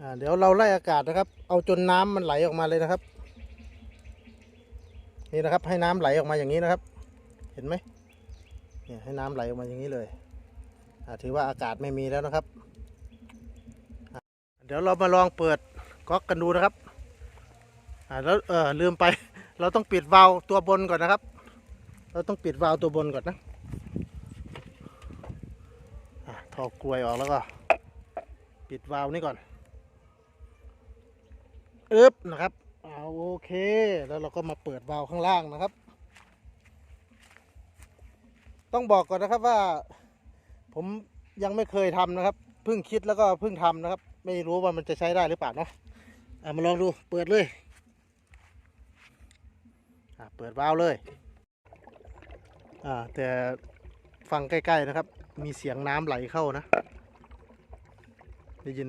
อ่าเดี๋ยวเราไล่อากาศนะครับ เอาจนน้ำมันไหลออกมาเลยนะครับ นี่นะครับ ให้น้ำไหลออกมาอย่างนี้นะครับ เห็นไหมเนี่ยให้น้ำไหลออกมาอย่างนี้เลยอ่าถือว่าอากาศไม่มีแล้วนะครับ เดี๋ยวเรามาลองเปิดก๊อกกันดูนะครับอ่าแล้วเออลืมไป เราต้องปิดวาล์วตัวบนก่อนนะครับ เราต้องปิดวาล์วตัวบนก่อนนะอะถอกกลวยออกแล้วก็ ปิดวาล์วนี้ก่อน อึบนะครับเอาโอเค แล้วเราก็มาเปิดวาล์วข้างล่างนะครับ ต้องบอกก่อนนะครับว่า ผมยังไม่เคยทำนะครับ เพิ่งคิดแล้วก็เพิ่งทำนะครับ ไม่รู้ว่ามันจะใช้ได้หรือเปล่าเนาะอะมาลองดูเปิดเลยอะเปิดวาล์วเลยอ่าแต่ฟังใกล้ ๆนะครับ มีเสียงน้ำไหลเข้านะ ได้ยินไหม